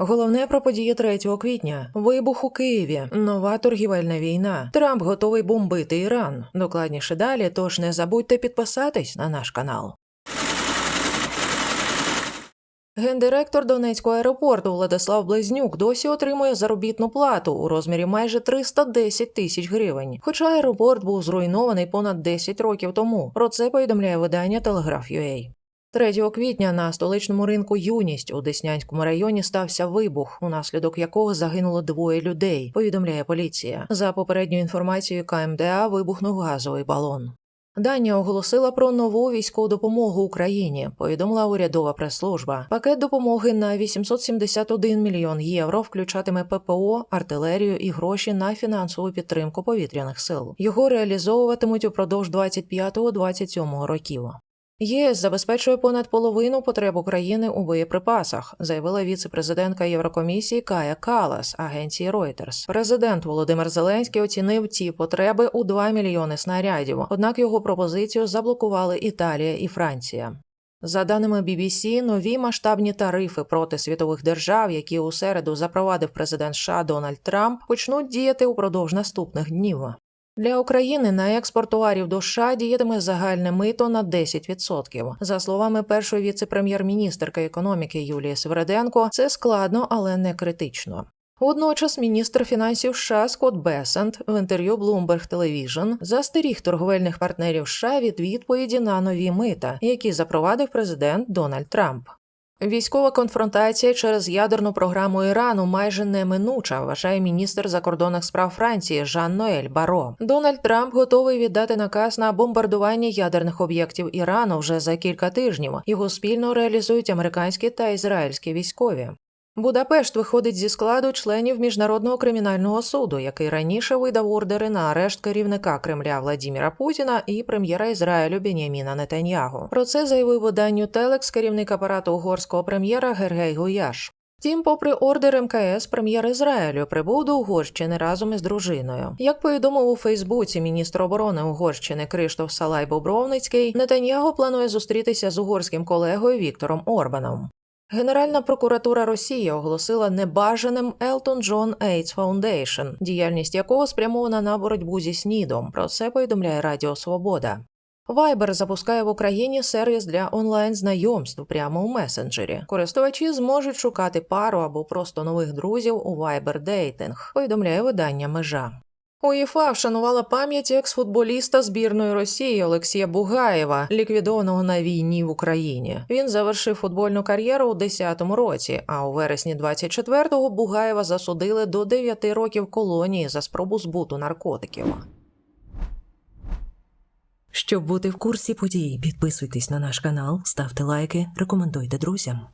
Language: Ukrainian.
Головне про події 3 квітня. Вибух у Києві. Нова торгівельна війна. Трамп готовий бомбити Іран. Докладніше далі, тож не забудьте підписатись на наш канал. Гендиректор Донецького аеропорту Владислав Близнюк досі отримує заробітну плату у розмірі майже 310 тисяч гривень. Хоча аеропорт був зруйнований понад 10 років тому. Про це повідомляє видання Телеграф.UA. 3 квітня на столичному ринку Юність у Деснянському районі стався вибух, унаслідок якого загинуло двоє людей. Повідомляє поліція. За попередньою інформацією КМДА вибухнув газовий балон. Данія оголосила про нову військову допомогу Україні. Повідомила урядова прес-служба. Пакет допомоги на 871 мільйон євро включатиме ППО, артилерію і гроші на фінансову підтримку повітряних сил. Його реалізовуватимуть упродовж 25-27 років. ЄС забезпечує понад половину потреб України у боєприпасах, заявила віце-президентка Єврокомісії Кая Калас агенції Reuters. Президент Володимир Зеленський оцінив ці потреби у 2 мільйони снарядів. Однак його пропозицію заблокували Італія і Франція. За даними BBC, нові масштабні тарифи проти світових держав, які у середу запровадив президент США Дональд Трамп, почнуть діяти упродовж наступних днів. Для України на експорт товарів до США діятиме загальне мито на 10%. За словами першої віце-прем'єр-міністерки економіки Юлії Свереденко, це складно, але не критично. Водночас міністр фінансів США Скотт Бесент в інтерв'ю Bloomberg Television застеріг торговельних партнерів США від відповіді на нові мита, які запровадив президент Дональд Трамп. Військова конфронтація через ядерну програму Ірану майже неминуча, вважає міністр закордонних справ Франції Жан Ноель Баро. Дональд Трамп готовий віддати наказ на бомбардування ядерних об'єктів Ірану вже за кілька тижнів. Його спільно реалізують американські та ізраїльські військові. Будапешт виходить зі складу членів міжнародного кримінального суду, який раніше видав ордери на арешт керівника Кремля Владіміра Путіна і прем'єра Ізраїлю Беняміна Нетаньягу. Про це заявив виданню Телекс керівник апарату угорського прем'єра Гергей Гуяш. Втім, попри ордер МКС, прем'єр Ізраїлю прибув до Угорщини разом із дружиною. Як повідомив у Фейсбуці міністр оборони Угорщини Криштоф Салай Бобровницький, Нетаньяго планує зустрітися з угорським колегою Віктором Орбаном. Генеральна прокуратура Росії оголосила небажаним Елтон Джон Ейтс Фаундейшн, діяльність якого спрямована на боротьбу зі снідом. Про це повідомляє Радіо Свобода. Viber запускає в Україні сервіс для онлайн знайомств прямо у месенджері. Користувачі зможуть шукати пару або просто нових друзів у Viber Dating, повідомляє видання Межа. УЄФА вшанувала пам'ять екс-футболіста збірної Росії Олексія Бугаєва, ліквідованого на війні в Україні. Він завершив футбольну кар'єру у 10-му році. А у вересні 24-го Бугаєва засудили до 9 років колонії за спробу збуту наркотиків. Щоб бути в курсі подій, підписуйтесь на наш канал, ставте лайки, рекомендуйте друзям.